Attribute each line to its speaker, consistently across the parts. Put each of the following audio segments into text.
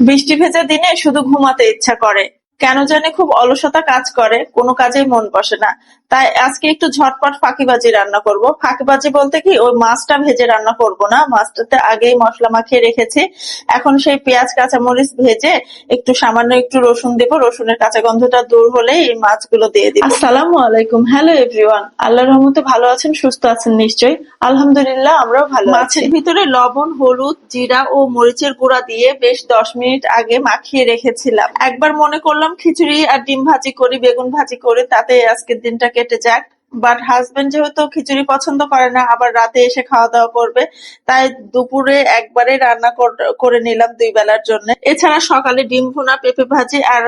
Speaker 1: বৃষ্টি ভেজা দিনে শুধু ঘুমাতে ইচ্ছা করে। কেন জানি খুব অলসতা কাজ করে কোনো কাজেই মন বসে না। তাই আজকে একটু ঝটপট ফাঁকিবাজি রান্না করব। ফাঁকিবাজি বলতে কি ওই মাছটা ভেজে রান্না করব না। মাছটাতে আগেই মশলা মাখিয়ে রেখেছি। এখন সেই পেঁয়াজ কাঁচামরিচ ভেজে একটু সামান্য একটু রসুন দেব। রসুনের কাঁচা গন্ধটা দূর হলে এই মাছগুলো দিয়ে দিব। আসসালামু আলাইকুম। Hello everyone. আল্লাহর রহমতে ভালো আছেন সুস্থ আছেন নিশ্চয়ই। আলহামদুলিল্লাহ আমরাও ভালো মাছের ভিতরে লবণ হলুদ জিরা ও মরিচের গুঁড়া দিয়ে বেশ দশ মিনিট আগে মাখিয়ে রেখেছিলাম। একবার মনে করলাম খিচুড়ি আর ডিম ভাজি করি বেগুন ভাজি করে তাতে আজকের দিনটা কেটে যাক। বাট হাজবেন্ড যেহেতু খিচুড়ি পছন্দ করে না, আবার রাতে এসে খাওয়া দাওয়া করবে, তাই দুপুরে একবারে রান্না করে নিলাম দুই বেলার জন্য। এছাড়া সকালে ডিম ভুনা, পেঁপে ভাজি আর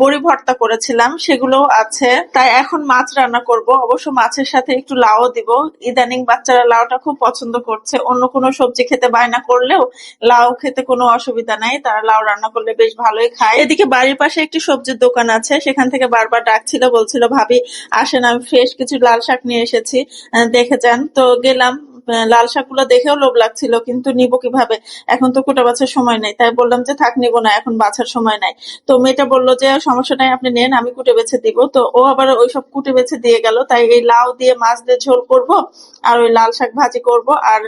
Speaker 1: বড়ি ভর্তা করেছিলাম, সেগুলোও আছে। তাই এখন মাছ রান্না করব। অবশ্য মাছের সাথে একটু লাউ দিব। ইদানিং বাচ্চারা লাউটা খুব পছন্দ করছে। অন্য কোনো সবজি খেতে বায়না করলেও লাউ খেতে কোনো অসুবিধা নাই। তারা লাউ রান্না করলে বেশ ভালোই খায়। এদিকে বাড়ির পাশে একটি সবজির দোকান আছে। সেখান থেকে বারবার ডাকছিল, বলছিল, ভাবি, আসেন, আমি ফ্রেশ কিছু লাল শাক নিয়ে এসেছি দেখে যান। তো গেলাম লাল শাকগুলো দেখেও লোভ লাগছিল, কিন্তু নিব কীভাবে? এখন তো কোটা বাছার সময় নাই। তাই বললাম যে, থাক, নিবো না, এখন বাছার সময় নাই। তো মেয়েটা বলল যে, সমস্যা নাই, আপনি নেন, আমি কুটে বেছে দিব। তো ও আবার ওই সব কুটে বেছে দিয়ে গেল। তাই এই লাউ দিয়ে মাছ দিয়ে ঝোল করব, আর ওই লাল শাক ভাজি করব। আর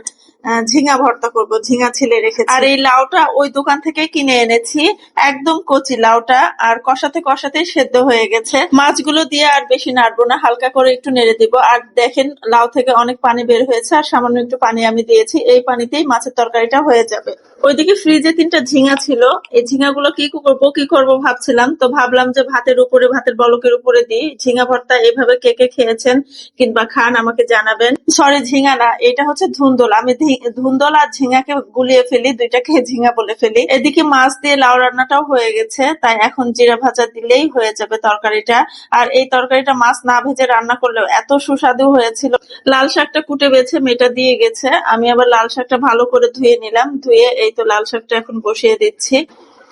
Speaker 1: ঝিঙা ভর্তা করব, ঝিঙা ছিলে রেখেছি। আর এই লাউটা ওই দোকান থেকে কিনে এনেছি, একদম কচি লাউটা, আর কষাতে কষাতে সেদ্ধ হয়ে গেছে। মাছগুলো দিয়ে আর বেশি নাড়বো না, হালকা করে একটু নেড়ে দিব। আর দেখেন, লাউ থেকে অনেক পানি বের হয়েছে, আর সামান্য একটু পানি আমি দিয়েছি, এই পানিতেই মাছের তরকারিটা হয়ে যাবে। ওইদিকে ফ্রিজে তিনটা ঝিঙা ছিল, এই ঝিঙাগুলো কি করব কি করব ভাবছিলাম, তো ভাবলাম যে ভাতের উপরে, ভাতের বলকের উপরে দিই। ঝিঙা ভর্তা এভাবে কে কে খেয়েছেন কিংবা খান আমাকে জানাবেন। সরি, ঝিঙা না, এটা হচ্ছে ধুন্দল, আমি ধুন্দল আর ঝিঙাকে গুলিয়ে ফেলি, দুইটাকে ঝিঙা বলে ফেলি। এদিকে মাছ দিয়ে লাউ রান্নাটাও হয়ে গেছে, তাই এখন জিরা ভাজা দিলেই হয়ে যাবে তরকারিটা। আর এই তরকারিটা মাছ না ভেজে রান্না করলেও এত সুস্বাদু হয়েছিল। লাল শাকটা কুটে বেছে মেটা দিয়ে গেছে। আমি আবার লাল শাকটা ভালো করে ধুয়ে নিলাম, ধুয়ে এই তো লাল শাকটা এখন বসিয়ে দিচ্ছি।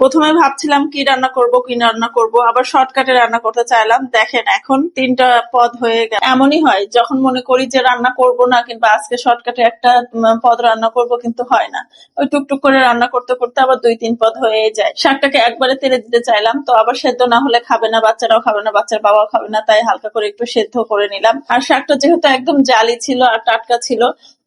Speaker 1: প্রথমে ভাবছিলাম কি রান্না করব, কি রান্না করব, আবার শর্টকাটে রান্না করতে চাইলাম। দেখেন, এখন তিনটা পদ হয়ে গেল। এমনই হয়, যখন মনে করি যে রান্না করব না কিংবা আজকে শর্টকাটে একটা পদ রান্না করব কিন্তু হয় না। ওই টুকটুক করে রান্না করতে করতে আবার দুই, তিন পদ হয়ে যায়। শাকটাকে একবারে তেলে দিতে চাইলাম, তো আবার সেদ্ধ না হলে খাবে না, বাচ্চারাও খাবে না, বাচ্চার বাবাও খাবে না, তাই হালকা করে একটু সেদ্ধ করে নিলাম। আর শাকটা যেহেতু একদম জালি ছিল আর টাটকা ছিল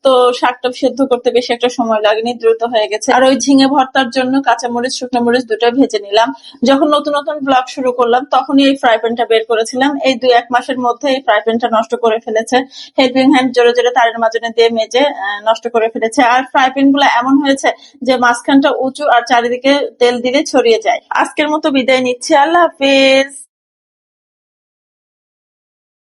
Speaker 1: তো শাকটা সেদ্ধ করতে বেশি একটা সময় লাগেনি, দ্রুত হয়ে গেছে। আর ওই ঝিঙে ভর্তার জন্য কাঁচামরিচ শুকনো মরিচ দুটোই ভেজে নিলাম। যখন নতুন নতুন ব্লগ শুরু করলাম, তখনই এই ফ্রাই প্যানটা বের করেছিলাম। এই দুই এক মাসের মধ্যে এই ফ্রাই প্যানটা নষ্ট করে ফেলেছে। হেল্পিং হ্যান্ড জোরে জোরে তারের মাঝনে দিয়ে মেজে নষ্ট করে ফেলেছে। আর ফ্রাই প্যানগুলো এমন হয়েছে যে মাঝখানটা উঁচু আর চারিদিকে তেল দিলে ছড়িয়ে যায়। আজকের মতো বিদায় নিচ্ছি। আল্লাহ হাফিজ।